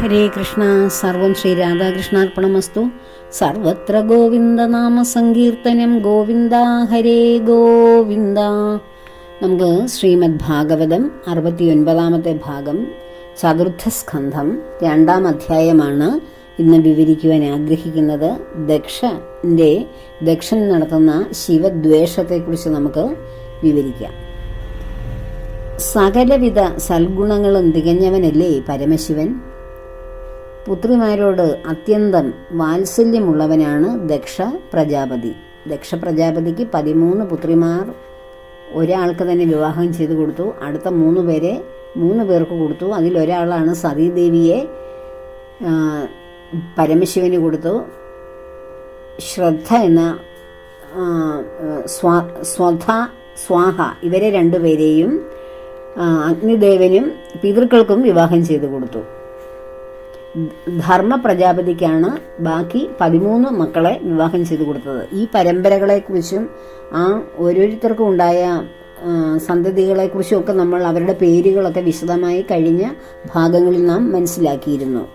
ഹരേ കൃഷ്ണ സർവം ശ്രീ രാധാകൃഷ്ണാർപ്പണമസ്തു സർവത്ര ഗോവിന്ദനാമ സങ്കീർത്തനം ഗോവിന്ദ ഹരേ ഗോവിന്ദ നമുക്ക് ശ്രീമദ് ഭാഗവതം അറുപത്തിയൊൻപതാമത്തെ ഭാഗം ചതുർത്ഥ സ്കന്ധം രണ്ടാം അധ്യായമാണ് ഇന്ന് വിവരിക്കുവാൻ ആഗ്രഹിക്കുന്നത്. ദക്ഷന്റെ ദക്ഷൻ നടത്തുന്ന ശിവദ്വേഷത്തെക്കുറിച്ച് നമുക്ക് വിവരിക്കാം. സകലവിധ സൽഗുണങ്ങളും തികഞ്ഞവനല്ലേ പരമശിവൻ? പുത്രിമാരോട് അത്യന്തം വാത്സല്യമുള്ളവനാണ് ദക്ഷ പ്രജാപതി. ദക്ഷ പ്രജാപതിക്ക് പതിമൂന്ന് പുത്രിമാർ ഒരാൾക്ക് തന്നെ വിവാഹം ചെയ്തു കൊടുത്തു. അടുത്ത മൂന്ന് പേരെ മൂന്ന് പേർക്ക് കൊടുത്തു. അതിലൊരാളാണ് സതീദേവിയെ പരമശിവന് കൊടുത്തു. ശ്രദ്ധ എന്ന സ്വ സ്വധ സ്വാഹ ഇവരെ രണ്ടുപേരെയും അഗ്നിദേവനും പിതൃക്കൾക്കും വിവാഹം ചെയ്തു കൊടുത്തു. ധർമ്മ പ്രജാപതിക്കാണ് ബാക്കി പതിമൂന്ന് മക്കളെ വിവാഹം ചെയ്തു കൊടുത്തത്. ഈ പരമ്പരകളെക്കുറിച്ചും ആ ഓരോരുത്തർക്കും ഉണ്ടായ സന്തതികളെക്കുറിച്ചും ഒക്കെ നമ്മൾ അവരുടെ പേരുകളൊക്കെ വിശദമായി കഴിഞ്ഞ ഭാഗങ്ങളിൽ നാം മനസ്സിലാക്കിയിരുന്നു.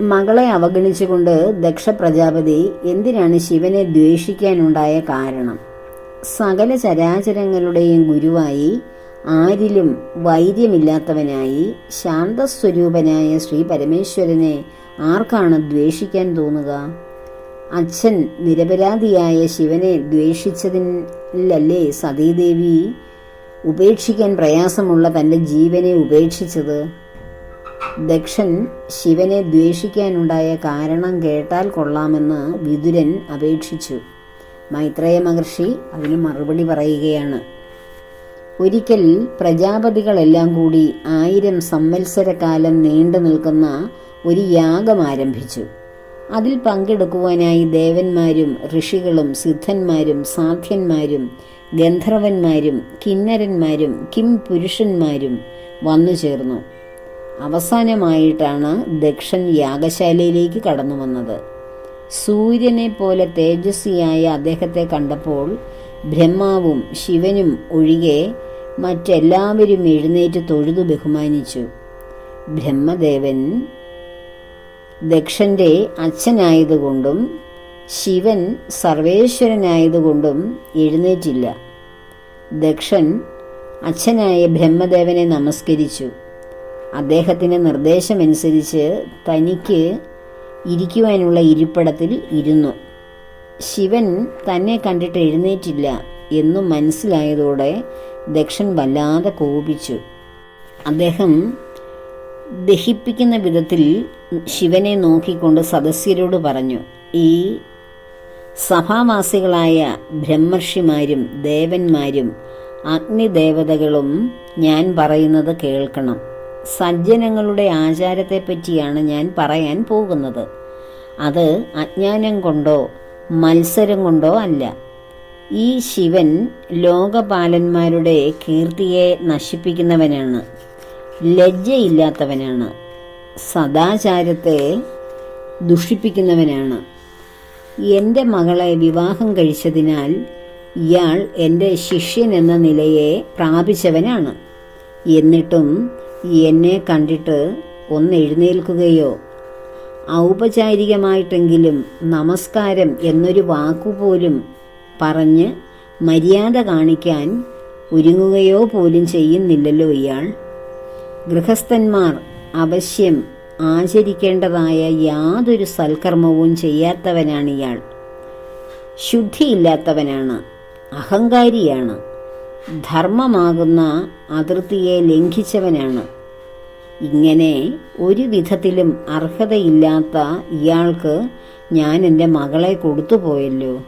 മകളെ അവഗണിച്ചുകൊണ്ട് ദക്ഷ പ്രജാപതി എന്തിനാണ് ശിവനെ ദ്വേഷിക്കാനുണ്ടായ കാരണം? സകല ചരാചരങ്ങളുടെയും ഗുരുവായി ആരിലും വൈര്യമില്ലാത്തവനായി ശാന്തസ്വരൂപനായ ശ്രീ പരമേശ്വരനെ ആർക്കാണ് ദ്വേഷിക്കാൻ തോന്നുക? അച്ഛൻ നിരപരാധിയായ ശിവനെ ദ്വേഷിച്ചതിലല്ലേ സതീദേവി ഉപേക്ഷിക്കാൻ പ്രയാസമുള്ള തന്റെ ജീവനെ ഉപേക്ഷിച്ചത്? ദക്ഷൻ ശിവനെ ദ്വേഷിക്കാനുണ്ടായ കാരണം കേട്ടാൽ കൊള്ളാമെന്ന് വിതുരൻ അപേക്ഷിച്ചു. മൈത്രേയ മഹർഷി അതിന് മറുപടി പറയുകയാണ്. ഒരിക്കൽ പ്രജാപതികളെല്ലാം കൂടി ആയിരം സംവത്സരകാലം നീണ്ടു നിൽക്കുന്ന ഒരു യാഗം ആരംഭിച്ചു. അതിൽ പങ്കെടുക്കുവാനായി ദേവന്മാരും ഋഷികളും സിദ്ധന്മാരും സാധ്യന്മാരും ഗന്ധർവന്മാരും കിന്നരന്മാരും കിം പുരുഷന്മാരും വന്നു ചേർന്നു. അവസാനമായിട്ടാണ് ദക്ഷൻ യാഗശാലയിലേക്ക് കടന്നു വന്നത്. സൂര്യനെ പോലെ തേജസ്വിയായ അദ്ദേഹത്തെ കണ്ടപ്പോൾ ബ്രഹ്മാവും ശിവനും ഒഴികെ മറ്റെല്ലാവരും എഴുന്നേറ്റ് തൊഴുതു ബഹുമാനിച്ചു. ബ്രഹ്മദേവൻ ദക്ഷന്റെ അച്ഛനായതുകൊണ്ടും ശിവൻ സർവേശ്വരനായതുകൊണ്ടും എഴുന്നേറ്റില്ല. ദക്ഷൻ അച്ഛനായ ബ്രഹ്മദേവനെ നമസ്കരിച്ചു. അദ്ദേഹത്തിന്റെ നിർദ്ദേശമനുസരിച്ച് തനിക്ക് ഇരിക്കുവാനുള്ള ഇരിപ്പിടത്തിൽ ഇരുന്നു. ശിവൻ തന്നെ കണ്ടിട്ട് എഴുന്നേറ്റില്ല എന്നു മനസ്സിലായതോടെ ദക്ഷൻ വല്ലാതെ കോപിച്ചു. അദ്ദേഹം ദഹിപ്പിക്കുന്ന വിധത്തിൽ ശിവനെ നോക്കിക്കൊണ്ട് സദസ്യരോട് പറഞ്ഞു ഈ സഭാവാസികളായ ബ്രഹ്മർഷിമാരും ദേവന്മാരും അഗ്നിദേവതകളും ഞാൻ പറയുന്നത് കേൾക്കണം. സജ്ജനങ്ങളുടെ ആചാരത്തെപ്പറ്റിയാണ് ഞാൻ പറയാൻ പോകുന്നത്. അത് അജ്ഞാനം കൊണ്ടോ മത്സരം കൊണ്ടോ അല്ല. ഈ ശിവൻ ലോകപാലന്മാരുടെ കീർത്തിയെ നശിപ്പിക്കുന്നവനാണ്. ലജ്ജയില്ലാത്തവനാണ്. സദാചാരത്തെ ദുഷിപ്പിക്കുന്നവനാണ്. എന്റെ മകളെ വിവാഹം കഴിച്ചതിനാൽ ഇയാൾ എന്റെ ശിഷ്യൻ എന്ന നിലയെ പ്രാപിച്ചവനാണ്. എന്നിട്ടും എന്നെ കണ്ടിട്ട് ഒന്ന് എഴുന്നേൽക്കുകയോ ഔപചാരികമായിട്ടെങ്കിലും നമസ്കാരം എന്നൊരു വാക്കുപോലും പറഞ്ഞ് മര്യാദ കാണിക്കാൻ ഒരുങ്ങുകയോ പോലും ചെയ്യുന്നില്ലല്ലോ ഇയാൾ. ഗൃഹസ്ഥന്മാർ അവശ്യം ആചരിക്കേണ്ടതായ യാതൊരു സൽക്കർമ്മവും ചെയ്യാത്തവനാണ് ഇയാൾ. ശുദ്ധിയില്ലാത്തവനാണ് അഹങ്കാരിയാണ് ധർമ്മമാകുന്ന അതിർത്തിയെ ലംഘിച്ചവനാണ്. ഇങ്ങനെ ഒരു വിധത്തിലും അർഹതയില്ലാത്ത ഇയാൾക്ക് ഞാൻ എന്റെ മകളെ കൊടുത്തുപോയല്ലോ.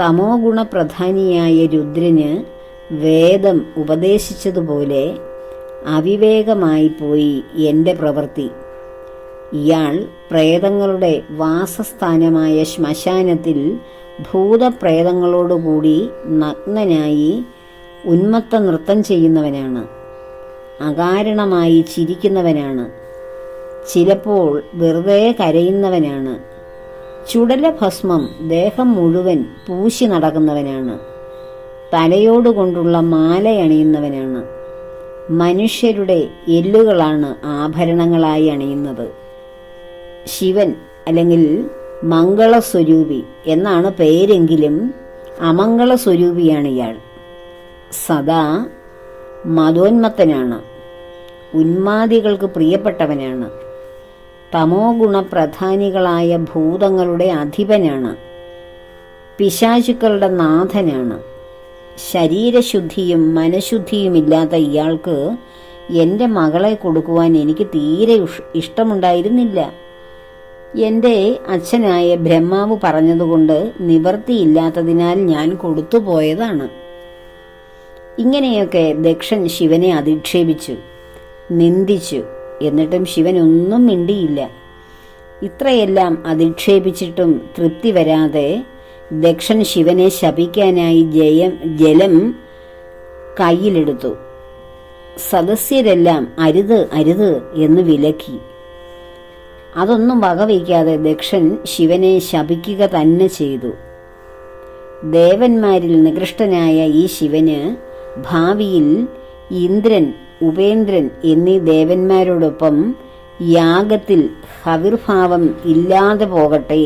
തമോ ഗുണപ്രധാനിയായ രുദ്രന് വേദം ഉപദേശിച്ചതുപോലെ അവിവേകമായി പോയി എന്റെ പ്രവൃത്തി. ഇയാൾ പ്രേതങ്ങളുടെ വാസസ്ഥാനമായ ശ്മശാനത്തിൽ ഭൂതപ്രേതങ്ങളോടുകൂടി നഗ്നനായി ഉന്മത്ത നൃത്തം ചെയ്യുന്നവനാണ്. അകാരണമായി ചിരിക്കുന്നവനാണ്. ചിലപ്പോൾ വെറുതെ കരയുന്നവനാണ്. ചുടലഭസ്മം ദേഹം മുഴുവൻ പൂശി നടക്കുന്നവനാണ്. തലയോടുകൊണ്ടുള്ള മാലയണിയുന്നവനാണ് മനുഷ്യരുടെ എല്ലുകളാണ് ആഭരണങ്ങളായി അണിയുന്നത്. ശിവൻ അല്ലെങ്കിൽ മംഗളസ്വരൂപി എന്നാണ് പേരെങ്കിലും അമംഗളസ്വരൂപിയാണ് ഇയാൾ. സദാ മതോന്മത്തനാണ്. ഉന്മാദികൾക്ക് പ്രിയപ്പെട്ടവനാണ്. തമോ ഗുണപ്രധാനികളായ ഭൂതങ്ങളുടെ അധിപനാണ്. പിശാചുക്കളുടെ നാഥനാണ്. ശരീരശുദ്ധിയും മനഃശുദ്ധിയും ഇല്ലാത്ത ഇയാൾക്ക് എന്റെ മകളെ കൊടുക്കുവാൻ എനിക്ക് തീരെ ഇഷ്ടമുണ്ടായിരുന്നില്ല. എന്റെ അച്ഛനായ ബ്രഹ്മാവ് പറഞ്ഞതുകൊണ്ട് നിവർത്തിയില്ലാത്തതിനാൽ ഞാൻ കൊടുത്തുപോയതാണ് ഇങ്ങനെയൊക്കെ ദക്ഷൻ ശിവനെ അധിക്ഷേപിച്ചു നിന്ദിച്ചു എന്നിട്ടും ശിവൻ ഒന്നും മിണ്ടിയില്ല. ഇത്രയെല്ലാം അധിക്ഷേപിച്ചിട്ടും തൃപ്തി വരാതെ ദക്ഷൻ ശിവനെ ശപിക്കാനായി ജയം ജലം കയ്യിലെടുത്തു. സദസ്യരെല്ലാം അരുത് അരുത് എന്ന് വിലക്കി. അതൊന്നും വകവയ്ക്കാതെ ദക്ഷൻ ശിവനെ ശപിക്കുക തന്നെ ചെയ്തു. ദേവന്മാരിൽ നികൃഷ്ടനായ ഈ ശിവന് ഭാവിയിൽ ഇന്ദ്രൻ ഉപേന്ദ്രൻ എന്നീ ദേവന്മാരോടൊപ്പം യാഗത്തിൽ ഹവിർഭാവം ഇല്ലാതെ പോകട്ടെ.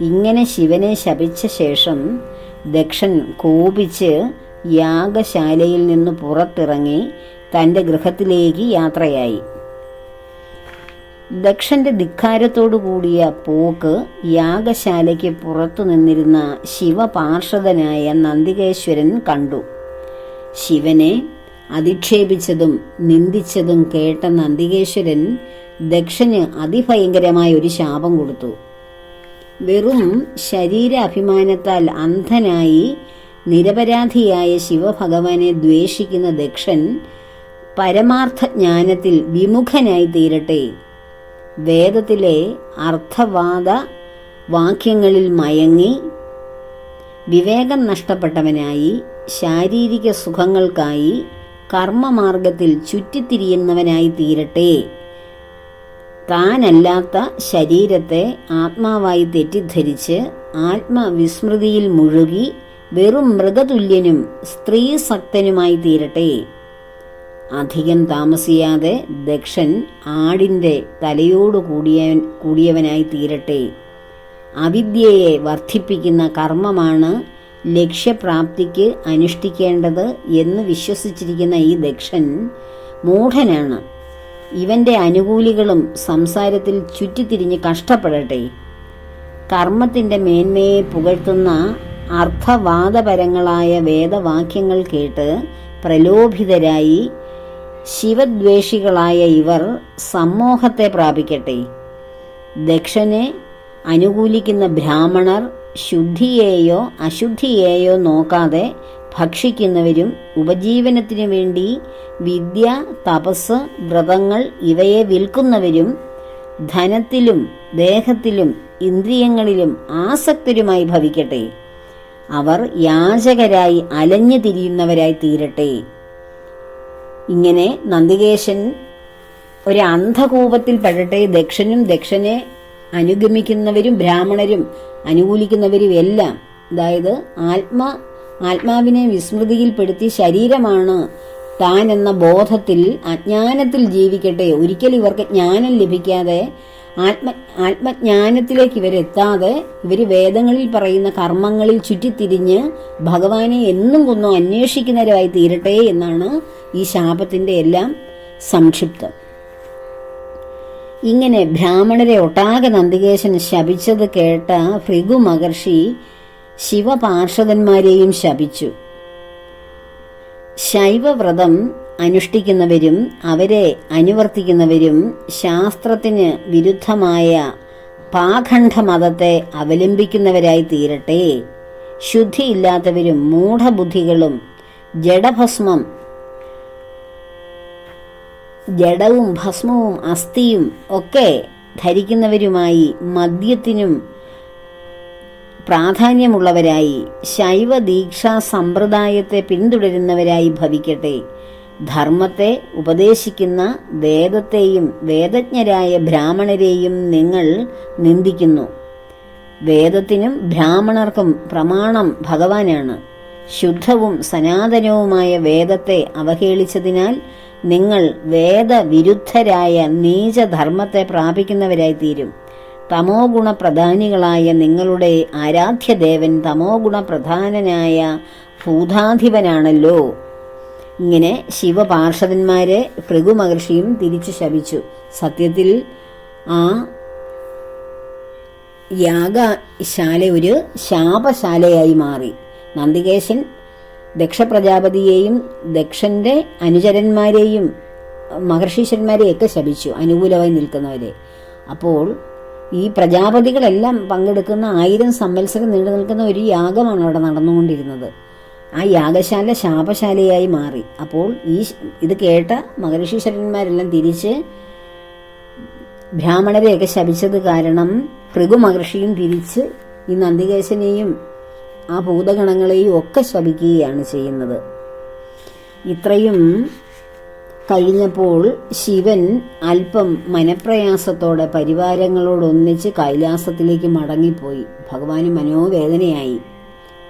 ഇങ്ങനെ ശിവനെ ശപിച്ച ശേഷം ദക്ഷൻ കോപിച്ച് യാഗശാലയിൽ നിന്ന് പുറത്തിറങ്ങി തന്റെ ഗൃഹത്തിലേക്ക് യാത്രയായി. ദക്ഷന്റെ ധിക്കാരത്തോടു കൂടിയ പോക്ക് യാഗശാലയ്ക്ക് പുറത്തു നിന്നിരുന്ന ശിവപാർഷദനായ നന്ദികേശ്വരൻ കണ്ടു. ശിവനെ അധിക്ഷേപിച്ചതും നിന്ദിച്ചതും കേട്ട നന്ദികേശ്വരൻ ദക്ഷന് അതിഭയങ്കരമായ ഒരു ശാപം കൊടുത്തു. വെറും ശരീരാഭിമാനത്താൽ അന്ധനായി നിരപരാധിയായ ശിവഭഗവാനെ ദ്വേഷിക്കുന്ന ദക്ഷൻ പരമാർത്ഥജ്ഞാനത്തിൽ വിമുഖനായി തീരട്ടെ. വേദത്തിലെ അർത്ഥവാദ വാക്യങ്ങളിൽ മയങ്ങി വിവേകം നഷ്ടപ്പെട്ടവനായി ശാരീരിക സുഖങ്ങൾക്കായി കർമ്മമാർഗത്തിൽ ചുറ്റിത്തിരിയുന്നവനായി തീരട്ടെ താനല്ലാത്ത ശരീരത്തെ ആത്മാവായി തെറ്റിദ്ധരിച്ച് ആത്മവിസ്മൃതിയിൽ മുഴുകി വെറും മൃഗതുല്യനും സ്ത്രീസക്തനുമായി തീരട്ടെ അധികം താമസിയാതെ ദക്ഷൻ ആടിന്റെ തലയോട് കൂടിയ കൂടിയവനായി തീരട്ടെ അവിദ്യയെ വർദ്ധിപ്പിക്കുന്ന കർമ്മമാണ് ലക്ഷ്യപ്രാപ്തിക്ക് അനുഷ്ഠിക്കേണ്ടത് എന്ന് വിശ്വസിച്ചിരിക്കുന്ന ഈ ദക്ഷൻ മൂഢനാണ്. ഇവന്റെ അനുകൂലികളും സംസാരത്തിൽ ചുറ്റിത്തിരിഞ്ഞ് കഷ്ടപ്പെടട്ടെ. കർമ്മത്തിന്റെ മേന്മയെ പുകഴ്ത്തുന്ന അർത്ഥവാദപരങ്ങളായ വേദവാക്യങ്ങൾ കേട്ട് പ്രലോഭിതരായി ശിവദ്വേഷികളായ ഇവർ സമ്മോഹത്തെ പ്രാപിക്കട്ടെ. ദക്ഷനെ അനുകൂലിക്കുന്ന ബ്രാഹ്മണർ ശുദ്ധിയെയോ അശുദ്ധിയെയോ നോക്കാതെ ഭക്ഷിക്കുന്നവരും ഉപജീവനത്തിനു വേണ്ടി വിദ്യ തപസ് വ്രതങ്ങൾ ഇവയെ വിൽക്കുന്നവരും ധനത്തിലും ദേഹത്തിലും ഇന്ദ്രിയങ്ങളിലും ആസക്തരുമായി ഭവിക്കട്ടെ. അവർ യാചകരായി അലഞ്ഞു തിരിയുന്നവരായി തീരട്ടെ. ഇങ്ങനെ നന്ദികേശൻ ഒരു അന്ധകൂപത്തിൽ പെടട്ടെ. ദക്ഷനും ദക്ഷനെ അനുഗമിക്കുന്നവരും ബ്രാഹ്മണരും അനുകൂലിക്കുന്നവരും എല്ലാം അതായത് ആത്മ ആത്മാവിനെ വിസ്മൃതിയിൽപ്പെടുത്തി ശരീരമാണ് താൻ എന്ന ബോധത്തിൽ അജ്ഞാനത്തിൽ ജീവിക്കട്ടെ. ഒരിക്കലും ഇവർക്ക് ജ്ഞാനം ലഭിക്കാതെ ആത്മ ആത്മജ്ഞാനത്തിലേക്ക് ഇവരെത്താതെ ഇവർ വേദങ്ങളിൽ പറയുന്ന കർമ്മങ്ങളിൽ ചുറ്റിത്തിരിഞ്ഞ് ഭഗവാനെ എന്നും കൊന്നും അന്വേഷിക്കുന്നവരായി തീരട്ടെ എന്നാണ് ഈ ശാപത്തിന്റെ എല്ലാം സംക്ഷിപ്തം. ഇങ്ങനെ ബ്രാഹ്മണരെ ഒട്ടാകെ നന്ദികേശൻ ശപിച്ചത് കേട്ട ഭൃഗു മഹർഷി ശിവപാർഷദന്മാരെയും ശപിച്ചു. ശൈവവ്രതം അനുഷ്ഠിക്കുന്നവരും അവരെ അനുവർത്തിക്കുന്നവരും ശാസ്ത്രത്തിന് വിരുദ്ധമായ പാഖണ്ഡ മതത്തെ അവലംബിക്കുന്നവരായി തീരട്ടെ ശുദ്ധിയില്ലാത്തവരും മൂഢബുദ്ധികളും ജഡഭസ്മം ജഡവും ഭസ്മവും അസ്ഥിയും ഒക്കെ ധരിക്കുന്നവരുമായി മദ്യത്തിനും പ്രാധാന്യമുള്ളവരായി ശൈവ ദീക്ഷാ സമ്പ്രദായത്തെ പിന്തുടരുന്നവരായി ഭവിക്കട്ടെ. ധർമ്മത്തെ ഉപദേശിക്കുന്ന വേദത്തെയും വേദജ്ഞരായ ബ്രാഹ്മണരെയും നിങ്ങൾ നിന്ദിക്കുന്നു. വേദത്തിനും ബ്രാഹ്മണർക്കും പ്രമാണം ഭഗവാനാണ്. ശുദ്ധവും സനാതനവുമായ വേദത്തെ അവഹേളിച്ചതിനാൽ നിങ്ങൾ വേദവിരുദ്ധരായ നീചധർമ്മത്തെ പ്രാപിക്കുന്നവരായി തീരും തമോ ഗുണപ്രധാനികളായ നിങ്ങളുടെ ആരാധ്യദേവൻ തമോ ഗുണപ്രധാനനായ ഭൂതാധിപനാണല്ലോ. ഇങ്ങനെ ശിവപാർഷവന്മാരെ ഭൃഗു മഹർഷിയും തിരിച്ചു ശപിച്ചു. സത്യത്തിൽ ആ യാഗശാല ഒരു ശാപശാലയായി മാറി. നന്ദികേശൻ ദക്ഷപ്രജാപതിയെയും ദക്ഷന്റെ അനുചരന്മാരെയും മഹർഷീശ്വരന്മാരെയൊക്കെ ശപിച്ചു അനുകൂലമായി നിൽക്കുന്നവരെ. അപ്പോൾ ഈ പ്രജാപതികളെല്ലാം പങ്കെടുക്കുന്ന ആയിരം സമ്മത്സരം നീണ്ടു നിൽക്കുന്ന ഒരു യാഗമാണ് അവിടെ നടന്നുകൊണ്ടിരുന്നത്. ആ യാഗശാല ശാപശാലയായി മാറി. അപ്പോൾ ഈ ഇത് കേട്ട മഹർഷീശ്വരന്മാരെല്ലാം തിരിച്ച് ബ്രാഹ്മണരെയൊക്കെ ശപിച്ചത് കാരണം ഭൃഗു മഹർഷിയും തിരിച്ച് ഈ നന്ദികേശനെയും ആ ഭൂതഗണങ്ങളെയും ഒക്കെ ശപിക്കുകയാണ് ചെയ്യുന്നത്. ഇത്രയും കഴിഞ്ഞപ്പോൾ ശിവൻ അല്പം മനപ്രയാസത്തോടെ പരിവാരങ്ങളോടൊന്നിച്ച് കൈലാസത്തിലേക്ക് മടങ്ങിപ്പോയി. ഭഗവാന് മനോവേദനയായി.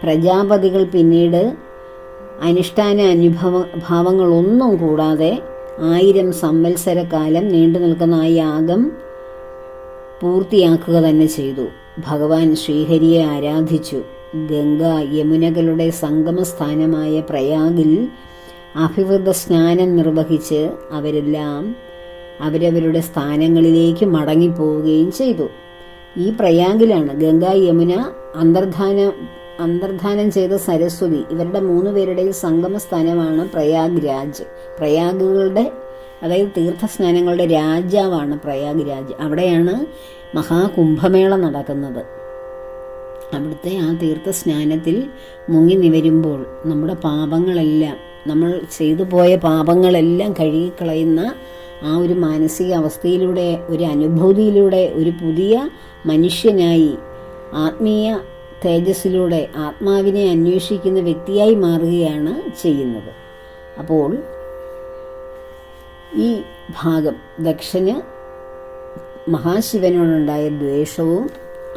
പ്രജാപതികൾ പിന്നീട് അനുഷ്ഠാന അനുഭവ ഭാവങ്ങളൊന്നും കൂടാതെ ആയിരം സംവത്സരക്കാലം നീണ്ടു നിൽക്കുന്ന ആ യാഗം പൂർത്തിയാക്കുക തന്നെ ചെയ്തു. ഭഗവാൻ ശ്രീഹരിയെ ആരാധിച്ചു. ഗംഗ യമുനകളുടെ സംഗമസ്ഥാനമായ പ്രയാഗിൽ അഭിവൃദ്ധ സ്നാനം നിർവഹിച്ച് അവരെല്ലാം അവരവരുടെ സ്ഥാനങ്ങളിലേക്ക് മടങ്ങിപ്പോവുകയും ചെയ്തു. ഈ പ്രയാഗിലാണ് ഗംഗ യമുന അന്തർധാന അന്തർധാനം ചെയ്ത സരസ്വതി ഇവരുടെ മൂന്ന് പേരുടെയും സംഗമസ്ഥാനമാണ് പ്രയാഗ് രാജ്. പ്രയാഗുകളുടെ അതായത് തീർത്ഥസ്നാനങ്ങളുടെ രാജാവാണ് പ്രയാഗ് രാജ്. അവിടെയാണ് മഹാകുംഭമേള നടക്കുന്നത്. അവിടുത്തെ ആ തീർത്ഥ സ്നാനത്തിൽ മുങ്ങി നിവരുമ്പോൾ നമ്മുടെ പാപങ്ങളെല്ലാം നമ്മൾ ചെയ്തു പോയ പാപങ്ങളെല്ലാം കഴുകിക്കളയുന്ന ആ ഒരു മാനസിക അവസ്ഥയിലൂടെ ഒരു അനുഭൂതിയിലൂടെ ഒരു പുതിയ മനുഷ്യനായി ആത്മീയ തേജസ്സിലൂടെ ആത്മാവിനെ അന്വേഷിക്കുന്ന വ്യക്തിയായി മാറുകയാണ് ചെയ്യുന്നത്. അപ്പോൾ ഈ ഭാഗം ദക്ഷന് മഹാശിവനോടുണ്ടായ ദ്വേഷവും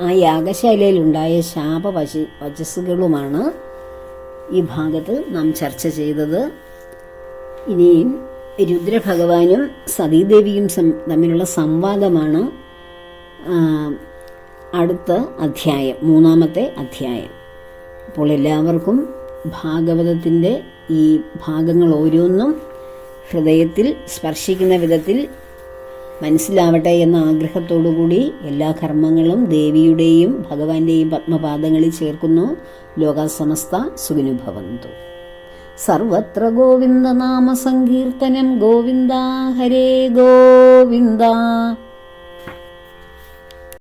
ആ യാഗശാലയിലുണ്ടായ ശാപ വശി വചസ്സുകളുമാണ് ഈ ഭാഗത്ത് നാം ചർച്ച ചെയ്തത്. ഇനിയും രുദ്രഭഗവാനും സതീദേവിയും തമ്മിലുള്ള സംവാദമാണ് അടുത്ത അധ്യായം മൂന്നാമത്തെ അധ്യായം. അപ്പോൾ എല്ലാവർക്കും ഭാഗവതത്തിന്റെ ഈ ഭാഗങ്ങൾ ഓരോന്നും ഹൃദയത്തിൽ സ്പർശിക്കുന്ന വിധത്തിൽ മനസ്സിലാവട്ടെ എന്ന ആഗ്രഹത്തോടുകൂടി എല്ലാ കർമ്മങ്ങളും ദേവിയുടെയും ഭഗവാന്റെയും പത്മപാദങ്ങളിൽ ചേർക്കുന്നു. ലോകാസമസ്ത സുഖിനുഭവന്തു സർവത്ര ഗോവിന്ദ നാമ സങ്കീർത്തനം ഗോവിന്ദ ഹരേ ഗോവിന്ദ.